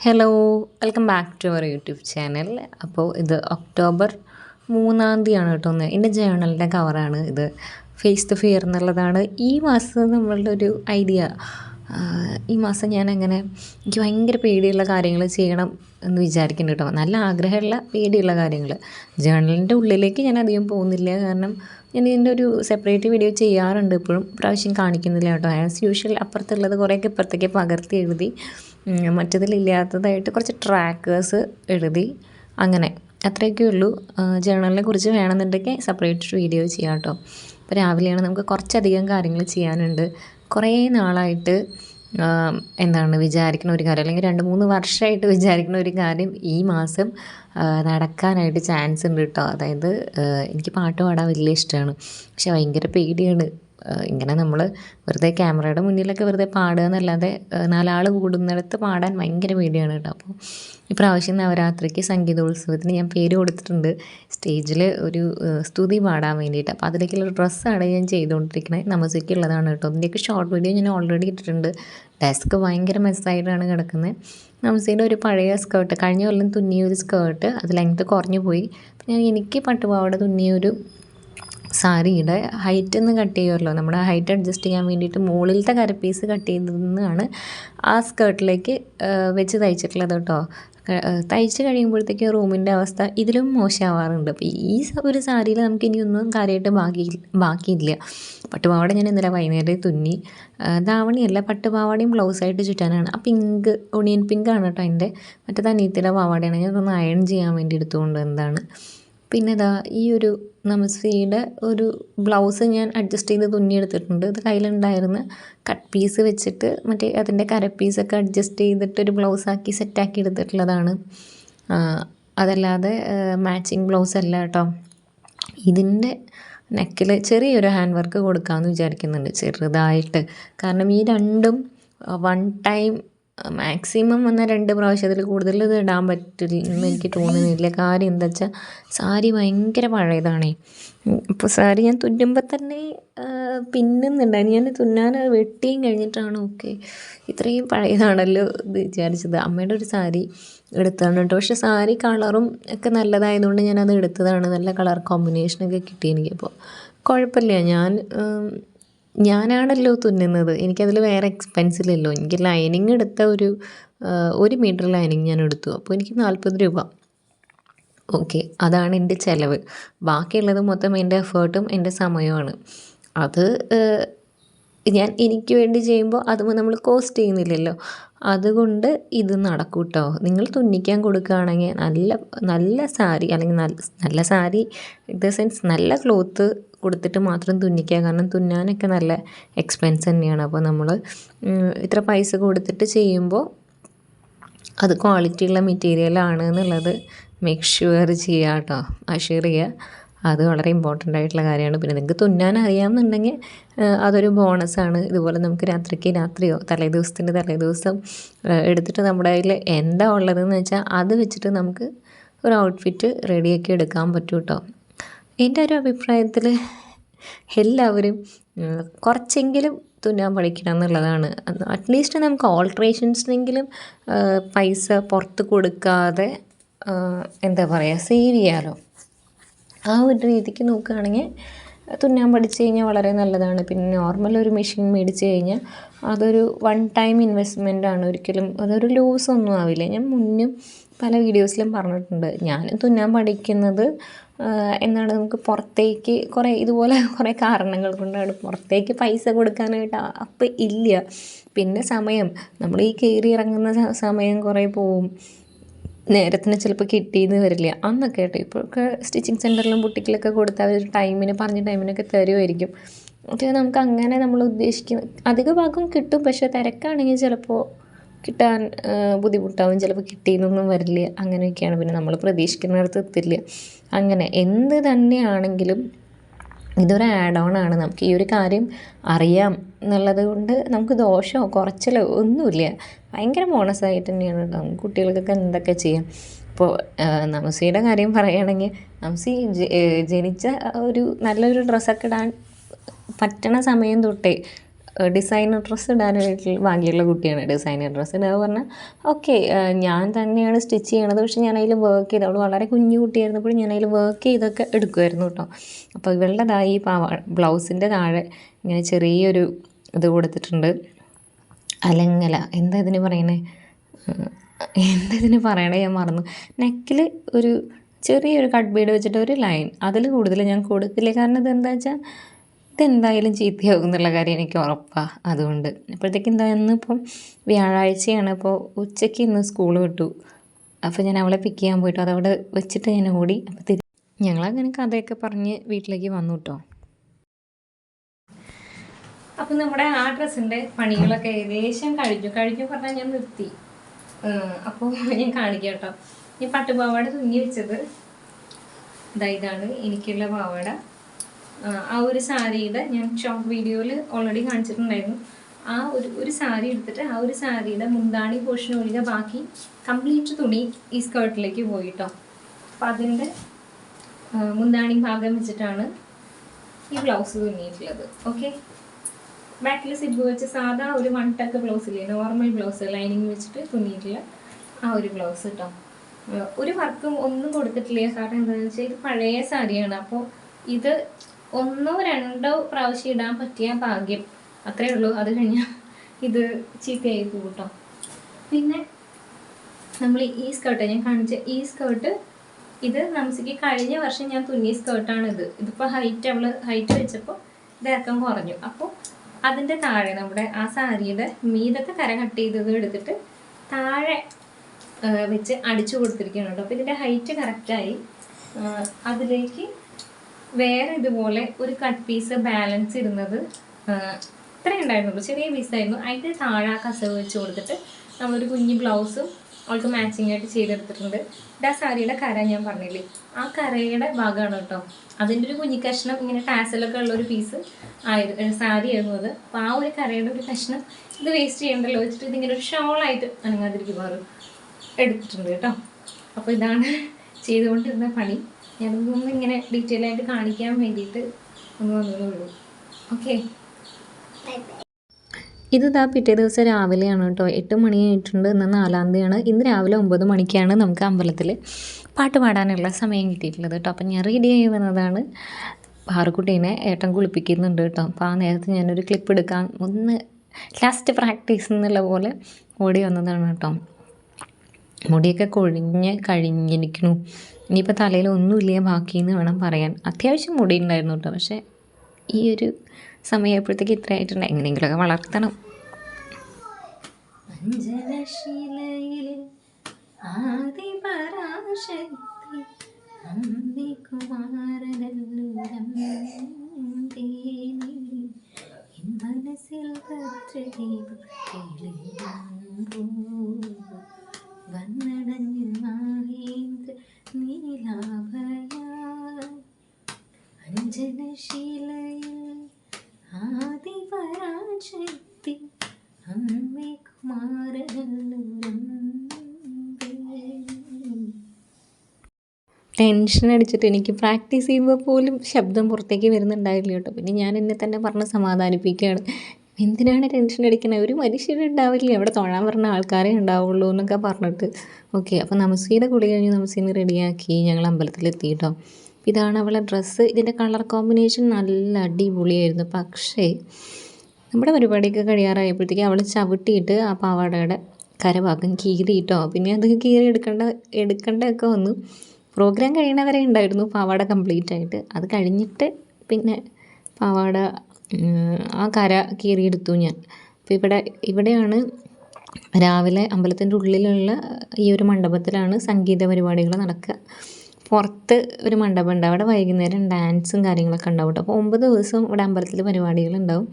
Hello welcome back to our YouTube channel അപ്പോൾ ഇത് October മൂന്നാം തീയതിയാണ് കേട്ടോ ഒന്ന്. എന്റെ ജേണലിന്റെ കവറാണ് ഇത്. ഫേസ് ദ ഫിയർ എന്നുള്ളതാണ് ഈ മാസം നമ്മളുടെ ഒരു ഐഡിയ ഈ മാസം ഞാൻ അങ്ങനെ എനിക്ക് ഭയങ്കര പേടിയുള്ള കാര്യങ്ങൾ ചെയ്യണം എന്ന് വിചാരിക്കുന്നുണ്ട് കേട്ടോ. നല്ല ആഗ്രഹമുള്ള പേടിയുള്ള കാര്യങ്ങൾ. ജേണലിന്റെ ഉള്ളിലേക്ക് ഞാൻ അധികം പോകുന്നില്ല. കാരണം ഞാൻ ഇതിന്റെ ഒരു സെപ്പറേറ്റ് വീഡിയോ ചെയ്യാറുണ്ട്. ഇപ്പോഴും പ്രാവശ്യം കാണിക്കുന്നില്ല കേട്ടോ. ആസ് യൂഷ്വൽ അപ്പുറത്തുള്ളത് കുറേയൊക്കെ ഇപ്പുറത്തേക്ക് പകർത്തി എഴുതി മറ്റതിലില്ലാത്തതായിട്ട് കുറച്ച് ട്രാക്കേഴ്സ് എഴുതി അങ്ങനെ. അത്രയൊക്കെ ഉള്ളൂ. ജേണലിനെ കുറിച്ച് വേണമെന്നുണ്ടെങ്കിൽ സെപ്പറേറ്റ് വീഡിയോ ചെയ്യാം കേട്ടോ. അപ്പോൾ രാവിലെയാണ് നമുക്ക് കുറച്ചധികം കാര്യങ്ങൾ ചെയ്യാനുണ്ട്. കുറേ നാളായിട്ട് എന്താണ് വിചാരിക്കുന്ന ഒരു കാര്യം അല്ലെങ്കിൽ രണ്ട് മൂന്ന് വർഷമായിട്ട് വിചാരിക്കുന്ന ഒരു കാര്യം ഈ മാസം നടക്കാനായിട്ട് ചാൻസ് ഉണ്ട് കേട്ടോ അതായത് എനിക്ക് പാട്ട് പാടാൻ വലിയ ഇഷ്ടമാണ് പക്ഷെ ഭയങ്കര പേടിയാണ്. ഇങ്ങനെ നമ്മൾ വെറുതെ ക്യാമറയുടെ മുന്നിലൊക്കെ വെറുതെ പാടുക എന്നല്ലാതെ നാലാൾ കൂടുന്നിടത്ത് പാടാൻ ഭയങ്കര പേടിയാണ് കേട്ടോ അപ്പോൾ ഇപ്രാവശ്യം നവരാത്രിക്ക് സംഗീതോത്സവത്തിന് ഞാൻ പേര് കൊടുത്തിട്ടുണ്ട്. സ്റ്റേജിൽ ഒരു സ്തുതി പാടാൻ വേണ്ടിയിട്ട്. അപ്പോൾ അതിലേക്കുള്ള ഡ്രസ്സാണ് ഞാൻ ചെയ്തുകൊണ്ടിരിക്കുന്നത് നമസ്ക്കുള്ളതാണ് കേട്ടോ. അതിന്റെയൊക്കെ ഷോർട്ട് വീഡിയോ ഞാൻ ഓൾറെഡി ഇട്ടിട്ടുണ്ട്. ഡെസ്ക് ഭയങ്കര മെസ്സായിട്ടാണ് കിടക്കുന്നത് നമസയുടെ ഒരു പഴയ സ്കേർട്ട് കഴിഞ്ഞ കൊല്ലം തുന്നിയ ഒരു സ്കേർട്ട് അത് ലെങ്ത്ത് കുറഞ്ഞു പോയി. ഞാൻ എനിക്ക് പട്ടുപാവാട തുന്നിയ ഒരു സാരിയുടെ ഹൈറ്റ് ഒന്ന് കട്ട് ചെയ്യുമല്ലോ. നമ്മുടെ ഹൈറ്റ് അഡ്ജസ്റ്റ് ചെയ്യാൻ വേണ്ടിയിട്ട് മുകളിലത്തെ കരപ്പീസ് കട്ട് ചെയ്തതെന്നാണ് ആ സ്കേർട്ടിലേക്ക് വെച്ച് തയ്ച്ചിട്ടുള്ളത് കേട്ടോ. തയ്ച്ച് കഴിയുമ്പോഴത്തേക്കും റൂമിന്റെ അവസ്ഥ ഇതിലും മോശമാവാറുണ്ട്. അപ്പോൾ ഈ ഒരു സാരിയിൽ നമുക്ക് ഇനിയൊന്നും കാര്യമായിട്ട് ബാക്കി ബാക്കിയില്ല. പട്ടുപാവാട ഞാൻ ഇന്നലെ വൈകുന്നേരം തുന്നി. ധാവണിയല്ല പട്ടുപാവാടയും ബ്ലൗസായിട്ട് ചുറ്റാനാണ്. ആ പിങ്ക് ഒണിയൻ പിങ്ക് ആണ് കേട്ടോ എന്റെ മറ്റേ തനിയത്തിലെ പാവാടയാണ്. ഞാൻ ഒന്ന് അയൺ ചെയ്യാൻ വേണ്ടി എടുത്തുകൊണ്ട് എന്താണ് പിന്നെ ഇതാ ഈ ഒരു നമസ്തേയുടെ ഒരു ബ്ലൗസ് ഞാൻ അഡ്ജസ്റ്റ് ചെയ്ത് തുന്നിയെടുത്തിട്ടുണ്ട് ഇത് കയ്യിലുണ്ടായിരുന്ന കട്ട് പീസ് വെച്ചിട്ട് മറ്റേ അതിന്റെ കര പീസൊക്കെ അഡ്ജസ്റ്റ് ചെയ്തിട്ട് ഒരു ബ്ലൗസാക്കി സെറ്റാക്കി എടുത്തിട്ടുള്ളതാണ്. അതല്ലാതെ മാച്ചിങ് ബ്ലൗസ് അല്ല കേട്ടോ. ഇതിന്റെ നെക്കിൽ ചെറിയൊരു ഹാൻഡ് വർക്ക് കൊടുക്കാമെന്ന് വിചാരിക്കുന്നുണ്ട് ചെറുതായിട്ട്. കാരണം ഈ രണ്ടും വൺ ടൈം മാക്സിമം വന്ന രണ്ട് പ്രാവശ്യത്തിൽ കൂടുതൽ ഇത് ഇടാൻ പറ്റില്ലെന്ന് എനിക്ക് തോന്നുന്നില്ല. കാര്യം എന്താ വെച്ചാൽ സാരി ഭയങ്കര പഴയതാണേ. അപ്പോൾ സാരി ഞാൻ തുന്നുമ്പോൾ തന്നെ പിന്നുന്നുണ്ടായിരുന്നു. ഞാൻ തുന്നാൻ വെട്ടിയും കഴിഞ്ഞിട്ടാണ് ഓക്കെ. ഇത്രയും പഴയതാണല്ലോ ഇത് വിചാരിച്ചത്. അമ്മയുടെ ഒരു സാരി എടുത്തതാണ് കേട്ടോ. പക്ഷേ സാരി കളറും ഒക്കെ നല്ലതായതുകൊണ്ട് ഞാനത് എടുത്തതാണ്. നല്ല കളർ കോമ്പിനേഷനൊക്കെ കിട്ടി എനിക്കപ്പോൾ കുഴപ്പമില്ല. ഞാൻ ഞാനാണല്ലോ തുന്നുന്നത്. എനിക്കതിൽ വേറെ എക്സ്പെൻസ് ഇല്ലല്ലോ. എനിക്ക് ലൈനിങ് എടുത്ത ഒരു ഒരു മീറ്റർ ലൈനിങ് ഞാൻ എടുത്തു അപ്പോൾ എനിക്ക് നാൽപ്പത് രൂപ. ഓക്കെ അതാണ് എന്റെ ചിലവ്. ബാക്കിയുള്ളത് മൊത്തം എന്റെ എഫേർട്ടും എന്റെ സമയമാണ് അത് ഞാൻ എനിക്ക് വേണ്ടി ചെയ്യുമ്പോൾ അത് നമ്മൾ കോസ്റ്റ് ചെയ്യുന്നില്ലല്ലോ. അതുകൊണ്ട് ഇത് നടക്കും കേട്ടോ നിങ്ങൾ തുന്നിക്കാൻ കൊടുക്കുകയാണെങ്കിൽ നല്ല നല്ല സാരി അല്ലെങ്കിൽ നല്ല നല്ല സാരി ഇൻ ദ സെൻസ് നല്ല ക്ലോത്ത് കൊടുത്തിട്ട് മാത്രം തുന്നിക്കുക. കാരണം തുന്നാനൊക്കെ നല്ല എക്സ്പെൻസ് തന്നെയാണ്. അപ്പോൾ നമ്മൾ ഇത്ര പൈസ കൊടുത്തിട്ട് ചെയ്യുമ്പോൾ അത് ക്വാളിറ്റിയുള്ള മെറ്റീരിയലാണ് എന്നുള്ളത് മേക്ക് ഷുവർ ചെയ്യുക കേട്ടോ. അഷ്യൂർ ചെയ്യുക. അത് വളരെ ഇമ്പോർട്ടന്റ് ആയിട്ടുള്ള കാര്യമാണ്. പിന്നെ നിങ്ങൾക്ക് തുന്നാൻ അറിയാമെന്നുണ്ടെങ്കിൽ അതൊരു ബോണസാണ് ഇതുപോലെ നമുക്ക് രാത്രിക്ക് രാത്രിയോ തലേ ദിവസത്തിന്റെ തലേ ദിവസം എടുത്തിട്ട് നമ്മുടെ കയ്യിൽ എന്താ ഉള്ളതെന്ന് വെച്ചാൽ അത് വെച്ചിട്ട് നമുക്ക് ഒരു ഔട്ട്ഫിറ്റ് റെഡിയാക്കി എടുക്കാൻ പറ്റും കേട്ടോ എന്റെ ഒരു അഭിപ്രായത്തിൽ എല്ലാവരും കുറച്ചെങ്കിലും തുന്നാൻ പഠിക്കണം എന്നുള്ളതാണ്. അറ്റ്ലീസ്റ്റ് നമുക്ക് ഓൾട്രേഷൻസിനെങ്കിലും പൈസ പുറത്ത് കൊടുക്കാതെ എന്താ പറയുക സേവ് ചെയ്യാമല്ലോ ആ ഒരു രീതിക്ക് നോക്കുകയാണെങ്കിൽ തുന്നാൻ പഠിച്ചു കഴിഞ്ഞാൽ വളരെ നല്ലതാണ്. പിന്നെ നോർമൽ ഒരു മെഷീൻ മേടിച്ച് കഴിഞ്ഞാൽ അതൊരു വൺ ടൈം ഇൻവെസ്റ്റ്മെന്റ് ആണ് ഒരിക്കലും. അതൊരു ലൂസ് ഒന്നും ആവില്ല. ഞാൻ മുന്നും പല വീഡിയോസിലും പറഞ്ഞിട്ടുണ്ട്. ഞാൻ തുന്നാൻ പഠിക്കുന്നത് എന്നാണ് നമുക്ക് പുറത്തേക്ക് കുറേ ഇതുപോലെ കുറേ കാരണങ്ങൾ കൊണ്ടാണ് പുറത്തേക്ക് പൈസ കൊടുക്കാനായിട്ട് അപ്പം ഇല്ല. പിന്നെ സമയം നമ്മൾ ഈ കയറി ഇറങ്ങുന്ന സമയം കുറേ പോവും. നേരത്തിന് ചിലപ്പോൾ കിട്ടിയെന്ന് വരില്ല. അന്നൊക്കെ കേട്ടോ. ഇപ്പോഴൊക്കെ സ്റ്റിച്ചിങ് സെന്ററിലും ബുട്ടിക്കിലൊക്കെ കൊടുത്താൽ അവർ ടൈമിന് പറഞ്ഞ ടൈമിനൊക്കെ തരുമായിരിക്കും പക്ഷേ നമുക്ക് അങ്ങനെ നമ്മൾ ഉദ്ദേശിക്കുന്ന അധിക ഭാഗം കിട്ടും. പക്ഷേ തിരക്കാണെങ്കിൽ ചിലപ്പോൾ കിട്ടാൻ ബുദ്ധിമുട്ടാവും. ചിലപ്പോൾ കിട്ടിയെന്നൊന്നും വരില്ല. അങ്ങനെയൊക്കെയാണ് പിന്നെ നമ്മൾ പ്രതീക്ഷിക്കുന്നിടത്ത് എത്തില്ല. അങ്ങനെ എന്ത് തന്നെയാണെങ്കിലും ഇതൊരു ആഡ് ഓൺ ആണ്. നമുക്ക് ഈ ഒരു കാര്യം അറിയാം എന്നുള്ളത് കൊണ്ട് നമുക്ക് ദോഷമോ കുറച്ചിലോ ഒന്നുമില്ല. ഭയങ്കര ബോണസായിട്ട് തന്നെയാണ് കേട്ടോ കുട്ടികൾക്കൊക്കെ എന്തൊക്കെ ചെയ്യാം. ഇപ്പോൾ നമസിയുടെ കാര്യം പറയുകയാണെങ്കിൽ നമസി ജനിച്ച ഒരു നല്ലൊരു ഡ്രസ്സൊക്കെ ഇടാൻ പറ്റണ സമയം തൊട്ടേ ഡിസൈനർ ഡ്രസ്സ് ഇടാനായിട്ട് ഭാഗ്യമുള്ള കുട്ടിയാണ്. ഡിസൈനർ ഡ്രസ്സ് ഇടുക പറഞ്ഞാൽ ഓക്കെ ഞാൻ തന്നെയാണ് സ്റ്റിച്ച് ചെയ്യണത്. പക്ഷേ ഞാൻ അതിൽ വർക്ക് ചെയ്ത് അവൾ വളരെ കുഞ്ഞു കുട്ടിയായിരുന്നപ്പോഴും ഞാൻ അതിൽ വർക്ക് ചെയ്തൊക്കെ എടുക്കുമായിരുന്നു കേട്ടോ. അപ്പോൾ ഇവളുടേതായി പാവ ബ്ലൗസിന്റെ താഴെ ഇങ്ങനെ ചെറിയൊരു ഇത് കൊടുത്തിട്ടുണ്ട്. അലങ്ങല. എന്താ ഇതിന് പറയണേ? എന്താ ഇതിന് പറയണേ ഞാൻ മറന്നു. നെക്കിൽ ഒരു ചെറിയൊരു കട്ട് ബീഡ് വെച്ചിട്ട് ഒരു ലൈൻ അതിൽ കൂടുതൽ ഞാൻ കൊടുക്കില്ല കാരണം ഇതെന്താ വെച്ചാൽ ഇതെന്തായാലും ചീത്തയാകും എന്നുള്ള കാര്യം എനിക്ക് ഉറപ്പാണ് അതുകൊണ്ട്. അപ്പോഴത്തേക്ക് എന്താ ഇന്നിപ്പം വ്യാഴാഴ്ചയാണ് അപ്പോൾ ഉച്ചയ്ക്ക് ഇന്ന് സ്കൂൾ വിട്ടു. അപ്പോൾ ഞാൻ അവളെ പിക്ക് ചെയ്യാൻ പോയിട്ടു. അതവിടെ വെച്ചിട്ട് ഞാൻ ഓടി. അപ്പോൾ തിരി ഞങ്ങളങ്ങനെ കഥയൊക്കെ പറഞ്ഞ് വീട്ടിലേക്ക് വന്നു കേട്ടോ അപ്പം നമ്മുടെ ആ ഡ്രസ്സിന്റെ പണികളൊക്കെ ഏകദേശം കഴിഞ്ഞു. കഴിഞ്ഞു പറഞ്ഞാൽ ഞാൻ നിർത്തി. അപ്പോൾ ഞാൻ കാണിക്കാം കേട്ടോ ഞാൻ പട്ടുപാവാട തുന്നി വെച്ചത്. ഇതാ ഇതാണ് എനിക്കുള്ള പാവാട. ആ, ഒരു സാരിയുടെ ഞാൻ ഷോർട്ട് വീഡിയോയിൽ ഓൾറെഡി കാണിച്ചിട്ടുണ്ടായിരുന്നു. ആ ഒരു ഒരു സാരി എടുത്തിട്ട് ആ ഒരു സാരിയുടെ മുന്താണി പോർഷൻ ഒഴികെ ബാക്കി കംപ്ലീറ്റ് തുണി ഈ സ്കേർട്ടിലേക്ക് പോയിട്ടോ. അപ്പം അതിന്റെ മുന്താണി ഭാഗം വെച്ചിട്ടാണ് ഈ ബ്ലൗസ് തുന്നിയിട്ടുള്ളത്. ഓക്കെ ബാക്കിൽ സിബ് വെച്ച് സാധാ ഒരു വൺ ടക്ക് ബ്ലൗസ് ഇല്ലേ? നോർമൽ ബ്ലൗസ് ലൈനിങ് വെച്ചിട്ട് തുന്നിയിട്ടുള്ള ആ ഒരു ബ്ലൗസ് കേട്ടോ ഒരു വർക്കും ഒന്നും കൊടുത്തിട്ടില്ല. കാരണം എന്താണെന്ന് വെച്ചാൽ ഇത് പഴയ സാരിയാണ്. അപ്പോൾ ഇത് ഒന്നോ രണ്ടോ പ്രാവശ്യം ഇടാൻ പറ്റിയ ഭാഗ്യം. അത്രേ ഉള്ളൂ. അത് കഴിഞ്ഞാൽ ഇത് ചീത്തയായി പോകും കേട്ടോ പിന്നെ നമ്മൾ ഈ സ്കേർട്ട് ഞാൻ കാണിച്ച ഈ സ്കേർട്ട് ഇത് നംസിക്ക് കഴിഞ്ഞ വർഷം ഞാൻ തുന്നിയ സ്കേർട്ടാണ് ഇത്. ഇതിപ്പോൾ ഹൈറ്റ് അവൾ ഹൈറ്റ് വെച്ചപ്പോൾ ഇത് കുറഞ്ഞു. അപ്പോൾ അതിന്റെ താഴെ നമ്മുടെ ആ സാരിയുടെ മീതത്തെ കര കട്ട് ചെയ്തത് എടുത്തിട്ട് താഴെ വെച്ച് അടിച്ചു കൊടുത്തിരിക്കുകയാണ് കേട്ടോ അപ്പോൾ ഹൈറ്റ് കറക്റ്റായി അതിലേക്ക് വേറെ ഇതുപോലെ ഒരു കട്ട് പീസ് ബാലൻസ് ഇടുന്നത് ഇത്രയേ ഉണ്ടായിരുന്നുള്ളൂ. ചെറിയ പീസായിരുന്നു അതിന്റെ താഴെ ആ കസവ് വെച്ച് കൊടുത്തിട്ട് നമ്മളൊരു കുഞ്ഞു ബ്ലൗസും അവൾക്ക് മാച്ചിങ് ആയിട്ട് ചെയ്തെടുത്തിട്ടുണ്ട്. ഇത് ആ സാരിയുടെ കര ഞാൻ പറഞ്ഞില്ലേ? ആ കരയുടെ ഭാഗമാണ് കേട്ടോ. അതിന്റെ ഒരു കുഞ്ഞി കഷ്ണം ഇങ്ങനെ ടാസലൊക്കെ ഉള്ള ഒരു പീസ് ആയിരുന്നു സാരി ആയിരുന്നു അത്. അപ്പോൾ ആ ഒരു കരയുടെ ഒരു കഷ്ണം ഇത് വേസ്റ്റ് ചെയ്യണ്ടല്ലോ വെച്ചിട്ട് ഇതിങ്ങനെ ഒരു ഷോളായിട്ട് അനങ്ങാതിരിക്കുമാറും എടുത്തിട്ടുണ്ട് കേട്ടോ. അപ്പോൾ ഇതാണ് ചെയ്തുകൊണ്ടിരുന്ന പണി. ഞാനതൊന്നും ഇങ്ങനെ ഡീറ്റെയിൽ ആയിട്ട് കാണിക്കാൻ വേണ്ടിയിട്ട് ഒന്ന് വന്നതേ ഉള്ളൂ ഓക്കെ ഇതാ പിറ്റേ ദിവസം രാവിലെയാണ് കേട്ടോ. എട്ട് മണി ആയിട്ടുണ്ട്. ഇന്ന് നാലാം തീയതിയാണ്. ഇന്ന് രാവിലെ ഒമ്പത് മണിക്കാണ് നമുക്ക് അമ്പലത്തിൽ പാട്ട് പാടാനുള്ള സമയം കിട്ടിയിട്ടുള്ളത് കേട്ടോ. അപ്പം ഞാൻ റെഡി ആയി വന്നതാണ്. പാറുക്കുട്ടീനെ ഏട്ടൻ കുളിപ്പിക്കുന്നുണ്ട് കേട്ടോ. അപ്പോൾ ആ നേരത്തെ ഞാനൊരു ക്ലിപ്പ് എടുക്കാൻ ഒന്ന് ലാസ്റ്റ് പ്രാക്ടീസ് എന്നുള്ള പോലെ ഓടി വന്നതാണ് കേട്ടോ. മുടിയൊക്കെ കൊഴിഞ്ഞ് കഴിഞ്ഞിരിക്കണു ഇനിയിപ്പോൾ തലയിൽ ഒന്നുമില്ല ബാക്കിയെന്ന് വേണം പറയാൻ. അത്യാവശ്യം മുടി ഉണ്ടായിരുന്നു കേട്ടോ പക്ഷേ ഈ ഒരു സമയമായപ്പോഴത്തേക്ക് ഇത്ര ആയിട്ടുണ്ട് എങ്ങനെയെങ്കിലുമൊക്കെ വളർത്തണം. എൻ മനസ്സിൽ പത്രദീപം ടെൻഷൻ അടിച്ചിട്ട് എനിക്ക് പ്രാക്ടീസ് ചെയ്യുമ്പോൾ പോലും ശബ്ദം പുറത്തേക്ക് വരുന്നുണ്ടായില്ല കേട്ടോ. പിന്നെ ഞാൻ എന്നെ തന്നെ പറഞ്ഞ് സമാധാനിപ്പിക്കുകയാണ്. എന്തിനാണ് ടെൻഷൻ അടിക്കുന്നത് ഒരു മനുഷ്യരുണ്ടാവില്ല അവിടെ തൊഴാൻ പറഞ്ഞ ആൾക്കാരെ ഉണ്ടാവുള്ളൂ എന്നൊക്കെ പറഞ്ഞിട്ട്. ഓക്കെ അപ്പോൾ നമസീടെ കുളി കഴിഞ്ഞ് നമസീനെ റെഡിയാക്കി ഞങ്ങൾ അമ്പലത്തിലെത്തി കേട്ടോ. ഇതാണ് അവളെ ഡ്രസ്സ്. ഇതിന്റെ കളർ കോമ്പിനേഷൻ നല്ല അടിപൊളിയായിരുന്നു. പക്ഷേ നമ്മുടെ പരിപാടിയൊക്കെ കഴിയാറായപ്പോഴത്തേക്ക് അവൾ ചവിട്ടിയിട്ട് ആ പാവാടയുടെ കരഭാഗം കീറിയിട്ടോ പിന്നെ അത് കീറി എടുക്കേണ്ട എടുക്കേണ്ടതൊക്കെ വന്നു. പ്രോഗ്രാം കഴിയണവരെ ഉണ്ടായിരുന്നു പാവാട കംപ്ലീറ്റ് ആയിട്ട്. അത് കഴിഞ്ഞിട്ട് പിന്നെ പാവാട ആ കര കീറിയെടുത്തു ഞാൻ. അപ്പോൾ ഇവിടെ ഇവിടെയാണ് രാവിലെ അമ്പലത്തിന്റെ ഉള്ളിലുള്ള ഈ ഒരു മണ്ഡപത്തിലാണ് സംഗീത പരിപാടികൾ നടക്കുക. പുറത്ത് ഒരു മണ്ഡപം ഉണ്ട്. അവിടെ വൈകുന്നേരം ഡാൻസും കാര്യങ്ങളൊക്കെ ഉണ്ടാവും കേട്ടോ. അപ്പോൾ ഒമ്പത് ദിവസവും ഇവിടെ അമ്പലത്തിൽ പരിപാടികളുണ്ടാവും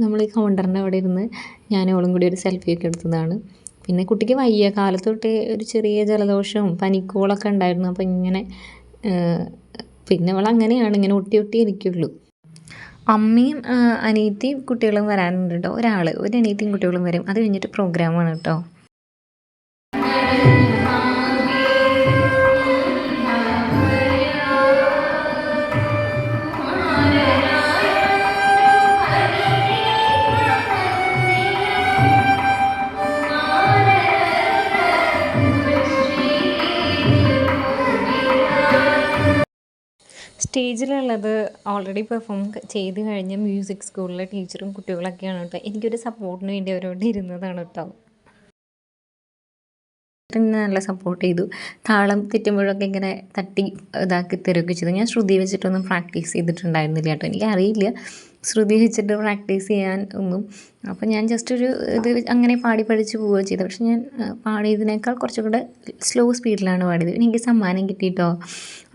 നമ്മൾ ഈ കൗണ്ടറിന്റെ അവിടെ ഇരുന്ന് ഞാനോളും കൂടി ഒരു സെൽഫിയൊക്കെ എടുത്തതാണ്. പിന്നെ കുട്ടിക്ക് വയ്യ. കാലത്ത് തൊട്ടേ ഒരു ചെറിയ ജലദോഷവും പനിക്കോളൊക്കെ ഉണ്ടായിരുന്നു. അപ്പോൾ ഇങ്ങനെ പിന്നെ അവൾ അങ്ങനെയാണ്. ഇങ്ങനെ ഒട്ടി ഒട്ടി ഇരിക്കുള്ളൂ. അമ്മയും അനിയത്തിയും കുട്ടികളും വരാനുണ്ട് കേട്ടോ ഒരാൾ ഒരു അനിയത്തിയും കുട്ടികളും വരും. അത് കഴിഞ്ഞിട്ട് പ്രോഗ്രാമാണ് കേട്ടോ സ്റ്റേജിലുള്ളത് ഓൾറെഡി പെർഫോം ചെയ്ത് കഴിഞ്ഞ മ്യൂസിക് സ്കൂളിലെ ടീച്ചറും കുട്ടികളൊക്കെയാണ് കേട്ടോ. എനിക്കൊരു സപ്പോർട്ടിന് വേണ്ടി അവരോട് ഇരുന്നതാണ് കേട്ടോ. നല്ല സപ്പോർട്ട് ചെയ്തു. താളം തെറ്റുമ്പോഴൊക്കെ ഇങ്ങനെ തട്ടി ഇതാക്കി തരുകയൊക്കെ ചെയ്തു. ഞാൻ ശ്രുതി വെച്ചിട്ടൊന്നും പ്രാക്ടീസ് ചെയ്തിട്ടുണ്ടായിരുന്നില്ല കേട്ടോ. എനിക്കറിയില്ല. ശ്രുതി വെച്ചിട്ട് പ്രാക്ടീസ് ചെയ്യാൻ ഒന്നും. അപ്പോൾ ഞാൻ ജസ്റ്റ് ഒരു ഇത് അങ്ങനെ പാടി പഠിച്ച് പോവുകയോ ചെയ്തത് പക്ഷെ ഞാൻ പാടിയതിനേക്കാൾ കുറച്ചും കൂടെ സ്ലോ സ്പീഡിലാണ് പാടിയത്. എനിക്ക് സമ്മാനം കിട്ടിയിട്ടോ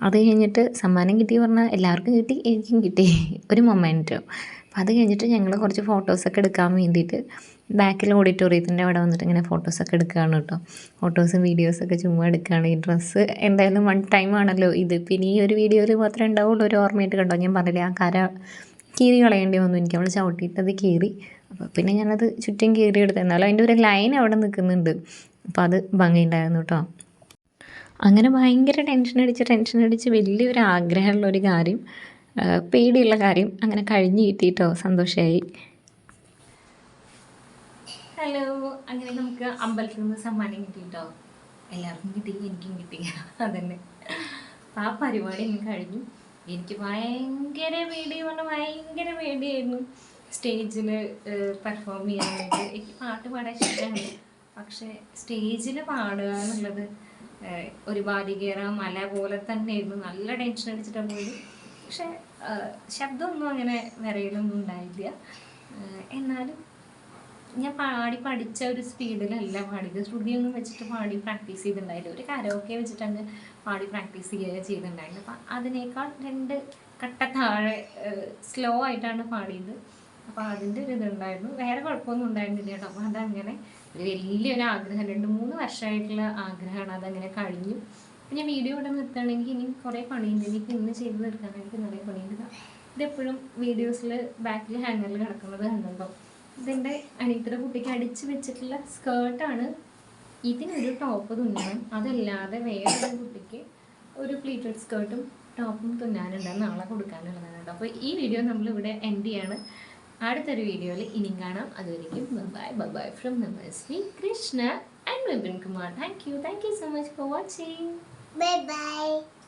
അത് കഴിഞ്ഞിട്ട് സമ്മാനം കിട്ടി പറഞ്ഞാൽ എല്ലാവർക്കും കിട്ടി എനിക്കും കിട്ടി. ഒരു മൊമെന്റോ അപ്പോൾ അത് കഴിഞ്ഞിട്ട് ഞങ്ങൾ കുറച്ച് ഫോട്ടോസൊക്കെ എടുക്കാൻ വേണ്ടിയിട്ട് ബാക്കിൽ ഓഡിറ്റോറിയത്തിന്റെ അവിടെ വന്നിട്ട് ഇങ്ങനെ ഫോട്ടോസൊക്കെ എടുക്കുകയാണ് കേട്ടോ ഫോട്ടോസും വീഡിയോസൊക്കെ ചുമ്മാ എടുക്കുകയാണ്. ഈ ഡ്രസ്സ് എന്തായാലും വൺ ടൈം ആണല്ലോ ഇത്. പിന്നെ ഈ ഒരു വീഡിയോയിൽ മാത്രമേ ഉണ്ടാവുള്ളൂ. ഒരു ഓർമ്മയായിട്ട് കണ്ടോ? ഞാൻ പറഞ്ഞില്ലേ ആ കര കീറി കളയേണ്ടി വന്നു. എനിക്ക് അവൾ ചവിട്ടിയിട്ടത് കീറി. അപ്പോൾ പിന്നെ ഞാനത് ചുറ്റും കീറി എടുത്തു എന്നാലും അതിന്റെ ഒരു ലൈൻ അവിടെ നിൽക്കുന്നുണ്ട്. അപ്പോൾ അത് ഭംഗിയുണ്ടായിരുന്നു കേട്ടോ. അങ്ങനെ ഭയങ്കര ടെൻഷൻ അടിച്ച് ടെൻഷൻ അടിച്ച് വലിയൊരു ആഗ്രഹമുള്ള ഒരു കാര്യം പേടിയുള്ള കാര്യം അങ്ങനെ കഴിഞ്ഞ് കിട്ടിയിട്ടോ. സന്തോഷമായി ഹലോ. അങ്ങനെ നമുക്ക് അമ്പലത്തിൽ നിന്ന് സമ്മാനം കിട്ടിയിട്ടോ? എല്ലാവർക്കും കിട്ടി. എനിക്കും കിട്ടി. അതന്നെ. ആ പരിപാടി ഇന്ന് കഴിഞ്ഞു. എനിക്ക് ഭയങ്കര പേടി പറഞ്ഞാൽ ഭയങ്കര പേടിയായിരുന്നു സ്റ്റേജിൽ പെർഫോം ചെയ്യാൻ വേണ്ടി എനിക്ക് പാട്ട് പാടാൻ ഇഷ്ടമാണ് പക്ഷേ സ്റ്റേജിൽ പാടുക എന്നുള്ളത് ഒരു ബാലികേറ മല പോലെ തന്നെയായിരുന്നു. നല്ല ടെൻഷൻ അടിച്ചിട്ടാണ് പോയത്. പക്ഷേ ശബ്ദമൊന്നും അങ്ങനെ വരയിലൊന്നും ഉണ്ടായില്ല. എന്നാലും ഞാൻ പാടി പഠിച്ച ഒരു സ്പീഡിലല്ല പാടിയത്. ശ്രുതിയൊന്നും വെച്ചിട്ട് പാടി പ്രാക്ടീസ് ചെയ്തിട്ടുണ്ടായില്ല. ഒരു കരോക്കെ വെച്ചിട്ടാണ് പാടി പ്രാക്ടീസ് ചെയ്യുക ചെയ്തിട്ടുണ്ടായിരുന്നത് അപ്പം അതിനേക്കാൾ രണ്ട് കട്ട താഴെ സ്ലോ ആയിട്ടാണ് പാടിയത്. അപ്പോൾ അതിന്റെ ഒരു ഇതുണ്ടായിരുന്നു. വേറെ കുഴപ്പമൊന്നും ഉണ്ടായിരുന്നില്ല കേട്ടോ. അപ്പോൾ അതങ്ങനെ ഒരു വലിയൊരു ആഗ്രഹം. രണ്ട് മൂന്ന് വർഷമായിട്ടുള്ള ആഗ്രഹമാണ്. അതങ്ങനെ കഴിഞ്ഞു. അപ്പം ഞാൻ വീഡിയോ ഇവിടെ നിർത്തുകയാണെങ്കിൽ ഇനി കുറേ പണിയുണ്ട്. എനിക്ക് ഇന്ന് ചെയ്ത് എനിക്ക് നിറയെ പണിയുണ്ട്. ഇതെപ്പോഴും വീഡിയോസിൽ ബാക്കിൽ ഹാങ്ങറിൽ കിടക്കുന്നത് കണ്ടുണ്ടോ ഇതെന്റെ അനിയത്തിയുടെ കുട്ടിക്ക് അടിച്ചു വെച്ചിട്ടുള്ള സ്കേർട്ടാണ് ഇതിനൊരു ടോപ്പ് തുന്നണം. അതല്ലാതെ വേറൊരു കുട്ടിക്ക് ഒരു പ്ലീറ്റഡ് സ്കേർട്ടും ടോപ്പും തുന്നാനുണ്ട്. നാളെ കൊടുക്കാനുള്ളതാണ് കേട്ടോ. അപ്പോൾ ഈ വീഡിയോ നമ്മളിവിടെ എൻഡ് ചെയ്യാണ്. അടുത്തൊരു വീഡിയോയിൽ ഇനിയും കാണാം. അതുവരെയും bye bye bye from Sri Krishna and Vipin Kumar thank you thank you so much for watching bye bye.